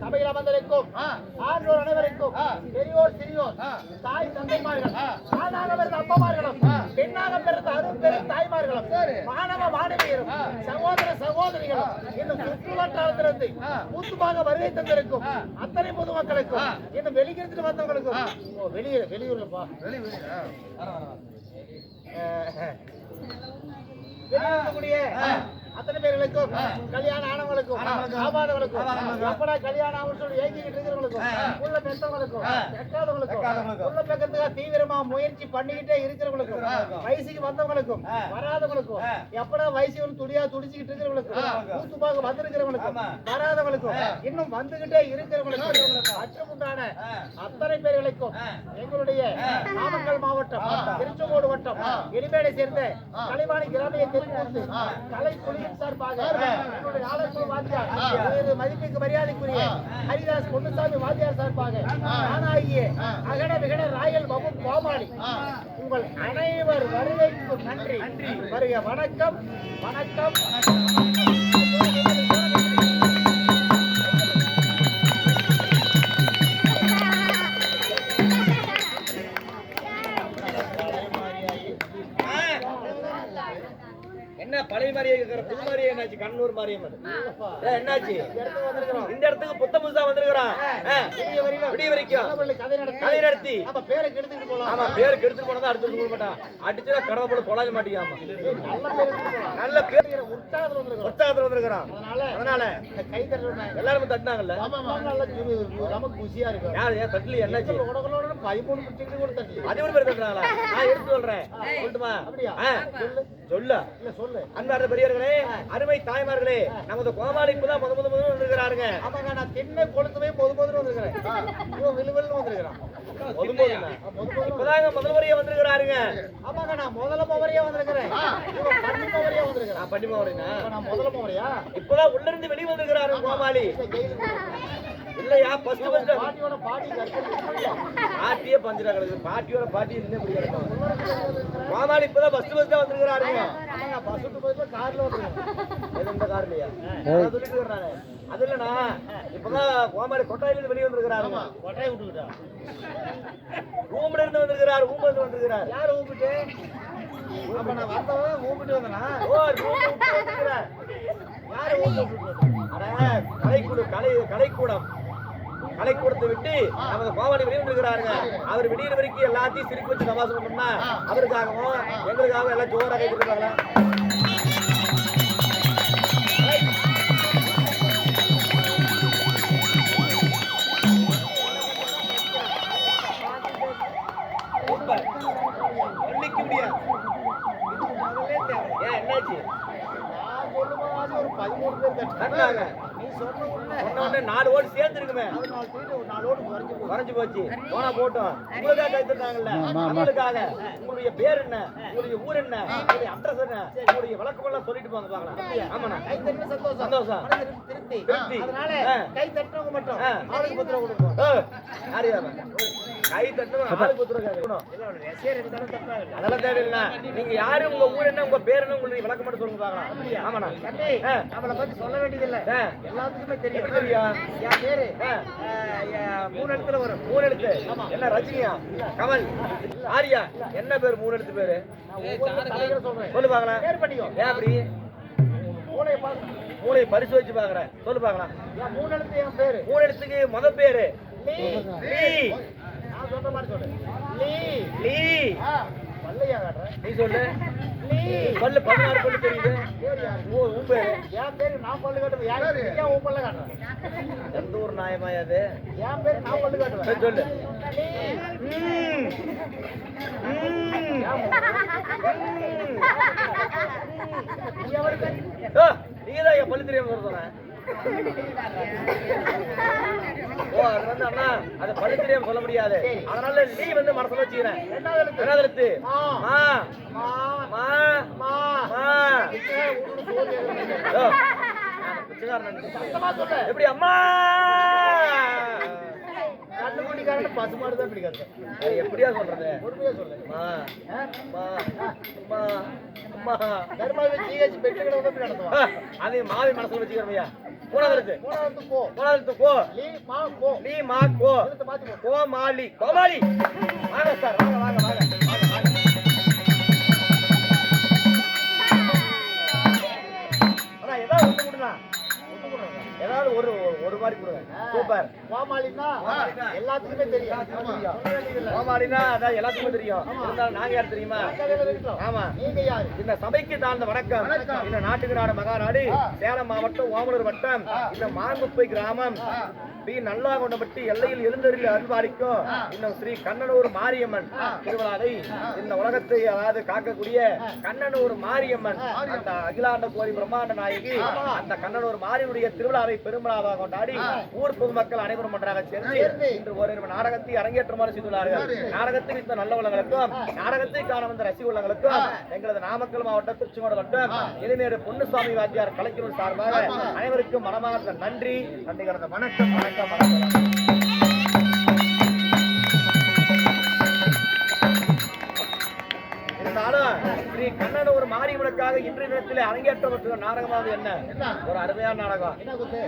சபையில் அமர்ந்திருக்கும். ஆண்டோர் அனைவருக்கும். பெரியோர் சிறியோர். தாய் தந்தைமார்கள். ஆணாக பிறந்த அப்பமார்களும். பெண்ணாக பிறந்த பெரும் தாய்மார்களும். மாணவ மாணவியரும். சகோதர சகோதரிகளும் இன்னும் சுற்று வட்டாரத்திலிருந்து. கூத்துமாக வருகை தந்திருக்கும். அத்தனை பொதுமக்களுக்கும். இன்னும் வெளியிருந்து வந்தவங்களுக்கும் ஆ. ஓ, வெளியூர் அத்தனை பேர்களுக்கும். கல்யாணம் ஆனவங்களுக்கும். ஆபாதவங்களுக்கும். எப்படா கல்யாணம் ஆகும்னு சொல்லி ஏங்கிக்கிட்டு இருக்கிறவங்களுக்கும். உள்ள பெற்றவங்களுக்கும். எட்டாதவங்களுக்கும். உள்ள பக்கத்துக்காக தீவிரமா முயற்சி பண்ணிக்கிட்டே இருக்கிறவங்களுக்கும். வயசுக்கு வந்தவங்களுக்கும். வராதவங்களுக்கும். எப்படா வயசு துடியா துடிச்சுக்கிட்டு இருக்கிறவங்களுக்கும். கூத்துப்பாக வந்திருக்கிறவங்களுக்கும். வராதவங்களுக்கும். இன்னும் வந்துகிட்டே இருக்கிறவங்களுக்கும். அச்சமுண்டான. அத்தனை பேர்களுக்கும். எங்களுடைய. நாமக்கல் மாவட்டம். திருச்செங்கோடு வட்டம். எலிமேடை சேர்ந்த. கலைவாணி கிராமிய தெருக்கூத்து ஆ. கலை குழுவின் சார்பாக. என்னுடைய ஆலோசனை வாத்தியார் மதிப்புக்கு மரியாதைக்குரிய. ஹரிதாஸ் பொன்னுசாமி வாத்தியார் சார்பாக. நானாகிய. அகட விகட ராயல் பபு கோமாளி. உங்கள் அனைவர் வருகைக்கும் நன்றி வருக வணக்கம் வணக்கம் என்ன என்னாச்சு? கண்ணூர் ஏ, என்னாச்சு? இந்த இடத்துக்கு புத்த புதுசா வந்திருக்கிறான். விடிய வரைக்கும் கதை நடத்தி. கதை நடத்தி நம்ம பேரை கெடுத்துட்டு போலாம். ஆமா பேருக்கு எடுத்து போனதா அடுத்து கொடுக்க மாட்டான். அடிச்சுனா கடவை போல தொலாக மாட்டேங்காமா நல்ல பேர் எடுத்துட்டு உற்சாகத்தில் வந்திருக்கிறான். அதனால எல்லாருமே தட்டினாங்கல்ல? நமக்கு குஷியா இருக்கு. யார் ஏன் தட்டல என்னாச்சு? அதிபர் பேர் தட்டுறாங்களா நான் எடுத்து சொல்றேன். சொல்லட்டுமா? சொல்லு. இல்ல சொல்லு. அன்பார்ந்த பெரியவர்களே அருமை தாய்மார்களே நமது கோமாளி இப்பதான் முத முத முதல் வந்திருக்கிறாருங்க. ஆமாங்க நான் கொளுத்து போய் பொது பொதுன்னு வந்திருக்கிறேன். இவன் விழு விழுன்னு வந்திருக்கிறான். இப்பதாங்க முதல் முறையா வந்திருக்கிறாருங்க. ஆமாங்க நான் முதல்ல மோவரையா வந்திருக்கிறேன். பண்ணி மோவரையா வந்திருக்கிறான். போறேன்னா இப்ப நான் முதல்ல இப்பதான் உள்ள இருந்து வெளிய வந்திருக்கிறாரு கோமாளி. இல்லையா? ஃபர்ஸ்ட் ஃபர்ஸ்ட் பாட்டியோட பாட்டி பாட்டியே பஞ்சரா கிடக்குது பாட்டியோட பாட்டி இருந்தே இப்படி கிடக்கும். கோமாளி இப்பதான் ஃபர்ஸ்ட் ஃபர்ஸ்ட் வந்திருக்கிறாருங்க. நான் பஸ் விட்டு போய் கார்ல வந்துருக்கேன் இந்த கார்லயா சொல்லிட்டு இருக்கிறானே. அது இல்லண்ணா. இப்பதான் கோமாளி கொட்டாயில இருந்து வெளிய வந்திருக்கிறாருங்க. கொட்டையை விட்டுக்கிட்டா. ரூம்ல இருந்து வந்திருக்கிறார் ரூம்ல இருந்து வந்திருக்கிறார். யார் ஊப்பிட்டு அப்ப நான் வந்தவன் ஊப்பிட்டு வந்தனா? ஓ ரூம் விட்டு வந்திருக்கிறார். யாரு கலைக்கூடு கலை கலைக்கூடம். கலைக்கூடத்தை விட்டு நமது கோமாளி வெளியே வந்திருக்கிறாருங்க அவர் விடியிற வரைக்கும் எல்லாத்தையும் சிரிக்க வச்சு தமாசம் பண்ணோம்னா அவருக்காகவும் எங்களுக்காகவும் எல்லாம் ஜோராக இருக்காங்களா என்னாச்சு? நான் சொல்லும்போது ஒரு பதிமூணு பேர் கட்டினாங்க. உடனே நாலு ஓடு சேர்ந்துருக்குமே. குறைஞ்சு போச்சு. போனா போட்டோம். உங்களுக்காக கைத்துட்டாங்கல்ல நம்மளுக்காக உங்களுடைய பேர் என்ன? உங்களுடைய ஊர் என்ன? உங்களுடைய அட்ரஸ் என்ன? உங்களுடைய விளக்கம் எல்லாம் சொல்லிட்டு போங்க பாக்கலாம் ஆமாண்ணா. கை தட்டின சந்தோஷம். சந்தோஷம். திருப்தி. திருப்தி. அதனால. கை மட்டும். ஆளுக்கு பத்து ரூபா கொடுப்போம். ஓ, யாரு அவன்? கை தட்டணும் ஆளு குத்துறக்காக ரசிகர் இருந்தாலும் தப்பாங்க அதெல்லாம் தேவையில்லை நீங்க யாரு உங்க ஊர் என்ன உங்க பேர் என்ன உங்களுடைய விளக்கம் மட்டும் சொல்லுங்க பாக்கலாம் ஆமாண்ணா. நம்மளை பத்தி சொல்ல வேண்டியதில்லை. எல்லாத்துக்குமே தெரியும். தெரியும்? என் பேரு மூணு இடத்துல வரும். மூணு எழுத்து. என்ன ரஜினியா? கமல். ஆரியா. என்ன பேர் மூணு எழுத்து பேரு? சொல்லு பாக்கலாம். ஏன் அப்படி? மூளையை பரிசு வச்சு பாக்குறேன். சொல்லு பாக்கலாம். மூணு எழுத்து என் பேரு. மூணு எழுத்துக்கு முத பேரு? நீ சொல்லு. பல்லு பதினாறு பல்லு தெரியுது. என் பேரு நான் பல்லு காட்டுவேன் ஏன் உன் பல்ல காட்டுறேன் எந்த ஊர் நியாயமாயா அது? என் பேரு நான் பல்லு காட்டுவேன் சொல்லு. லீ ம். ம். நீ அவருக்கு ஓ, நீங்கதான் என் பல்லு தெரியாம சொன்ன. ஓ அது வந்து அண்ணா அது தெரியாம சொல்ல முடியாது. அதனால நீ வந்து மனசுல வச்சுக்கிறேன். ரெண்டாவது எழுத்து? எப்படி அம்மா? கண்ணுக்குட்டிக்காரன் பசுமாடு தான் பிடிக்காது. அது எப்படியா சொல்றது? பொறுமையா சொல்லு. மா ஆ? மா அம்மா அம்மா. தர்மாவை ஜிஹெச் பெட்டு கடை வந்து ஆ, அது மாவி மனசுல வச்சுக்கிறவையா மூணாவது மூணாவது கோ மூணாவது லீ மா கோ. லீ மா எழுத்து மாத்தி போ. கோமாளி. கோமாளி. வாங்க சார் வாங்க வாங்க வாங்க. ஏதாவது ஏதாவது ஒரு ஒரு மாதிரி கொடுங்க. சூப்பர். கோமாளினா? எல்லாத்துக்குமே தெரியும். கோமாளினா அதான் எல்லாத்துக்குமே தெரியும். இருந்தாலும் நாங்க யார் தெரியுமா. ஆமா. நீங்க யாரு? இந்த சபைக்கு தாழ்ந்த வணக்கம். இந்த நாட்டுக்கு நாடு மகாநாடு சேலம் மாவட்டம் ஓமலூர் வட்டம். இந்த மாங்குப்பை கிராமம். பி. நல்லாகொண்டப்பட்டி எல்லையில் எழுந்தருள் அருள்பாலிக்கும் இன்னும் ஸ்ரீ கண்ணனூர் மாரியம்மன் திருவிழாவை இந்த உலகத்தை அதாவது காக்கக்கூடிய கண்ணனூர் மாரியம்மன் அந்த அகிலாண்ட கோரி பிரம்மாண்ட நாயகி அந்த கண்ணனூர் மாரியனுடைய திருவிழாவை பெருமிழாவாக கொண்டாடி ஊர் பொதுமக்கள் அனைவரும் ஒன்றாக சேர்ந்து இன்று ஒரு நாடகத்தை அரங்கேற்றமாக செய்துள்ளார்கள். நாடகத்தில் இந்த நல்ல உள்ளங்களுக்கும் நாடகத்தை காண வந்த ரசி உள்ளங்களுக்கும் எங்களது நாமக்கல் மாவட்டம் திருச்செங்கோடு வட்டம் எளிமேடு பொன்னுசாமி வாத்தியார் கலைக்குழு சார்பாக அனைவருக்கும் மனமார்ந்த நன்றி. நன்றி வணக்கம் வணக்கம் வணக்கம். ஸ்ரீ கண்ணனூர் மாரியம்மனுக்காக இன்றைய தினத்திலே அரங்கேற்றப்பட்டுள்ள நாடகமாவது என்ன? ஒரு அருமையான நாடகம்.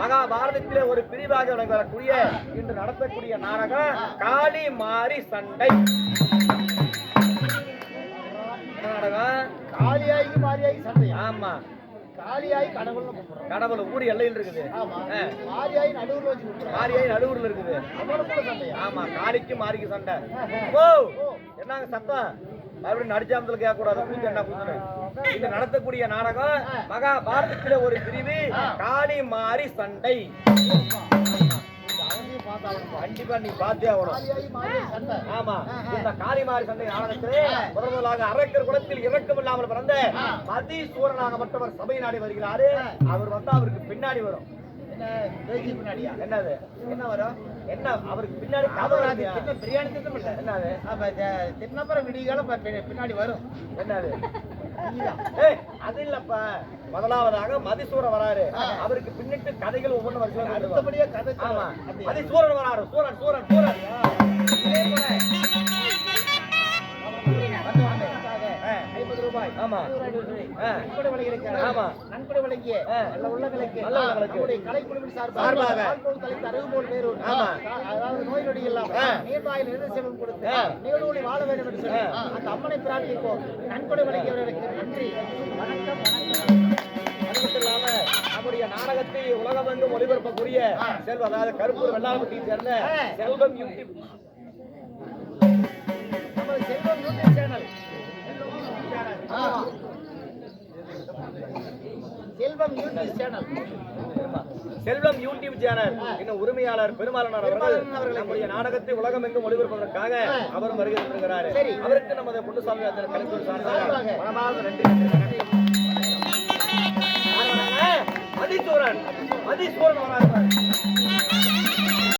மகாபாரதத்திலே ஒரு பிரிவாக வரக்கூடிய இன்று நடத்தக்கூடிய நாடகம் காளி மாரி சண்டை. நாடகம்? காளியாய்க்கு மாரியாகி சண்டையா? ஆமா. காளியாய் கூப்பிடுறோம் கடவுள் ஊர் எல்லையில் இருக்குது. ஆமா. ஆ. மாரியாய் நடுவுல வச்சு கூப்பிடுறோம் மாரியாய் நடுவுல இருக்குது. அவனுக்குள்ள சண்டையா? ஆமா காளிக்கு மாரிக்கு சண்டை. ஓ என்னங்க சத்தம்? மறுபடியும் நடிச்சாமத்துல கேட்க கூடாது கூத்து என்ன இது நடத்தக்கூடிய நாடகம் மகாபாரதத்துல ஒரு பிரிவு காளி மாறி சண்டை. கண்டிப்பா நீ பார்த்தே ஆகணும். ஆமா. இந்த காளிமாரி சண்டை நாடகத்திலே முதல் முதலாக அரக்கர் குலத்தில் இறக்கம் இல்லாமல் பிறந்த மற்றவர் சபை நாடி வருகிறாரு. அவர் வந்து அவருக்கு பின்னாடி வரும். பேசி பின்னாடியா? என்னது? என்ன வரும்? என்ன? அவருக்கு பின்னாடி கதை அது வராது சின்ன பிரியாணி திட்டம் இல்ல என்னது? அப்ப தின்னப்புறம் விடிகாலம் பின்னாடி வரும். என்னது? அது இல்லப்பா. முதலாவதாக மதிசூரன் வராரு. அவருக்கு பின்னிட்டு கதைகள் ஒவ்வொன்றும் வருஷம் அடுத்தபடியா கதை? மதிசூரன் வராரு. சூரன் சூரன் சூரன். ரூபாய் ஆமா ஆ. நன்கொடை வழங்கியிருக்கிறார். ஆமா. நன்கொடை வழங்கிய ஆ. நல்ல உள்ளங்களுக்கு நல்ல உள்ளங்களுக்கு. நம்முடைய கலைக்குழுவின் சார்பாக சார்பாக. ஆள்போல் தலைத்து அறுபோல் பேர் உண்டு. ஆமா. அதாவது நோய் நொடி இல்லாம. நீர்வாயில் நிறை செல்வம் கொடுத்து ஆ. நீடூழி வாழ வேண்டும் என்று சொல்லி ஆ. அந்த அம்மனை பிரார்த்திப்போம் நன்கொடை வழங்கியவர்களுக்கு நன்றி வணக்கம் வணக்கம் அது மட்டும் இல்லாம நம்முடைய நாடகத்தை உலகமெங்கும் ஒளிபரப்பக்கூடிய செல்வம் அதாவது கருப்பூர் வெள்ளாளப்பட்டியை சேர்ந்த செல்வம் யூடியூப் நமது Selvam YouTube channel. Selvam YouTube channel. Selvam YouTube channel. இன்னும் உரிமையாளர் பெருமாளனார் அவர்கள் நம்முடைய நாடகத்தை உலகமெங்கும் ஒளிபரப்பதற்காக அவர் வருகை தந்திருக்கிறார். சரி. அவருக்கு நமது பொன்னுசாமி வாத்தியார் கலைக்குழு சார்பாக. மனமார்ந்த நன்றி? மதிசூரன் மதிசூரன் வராரு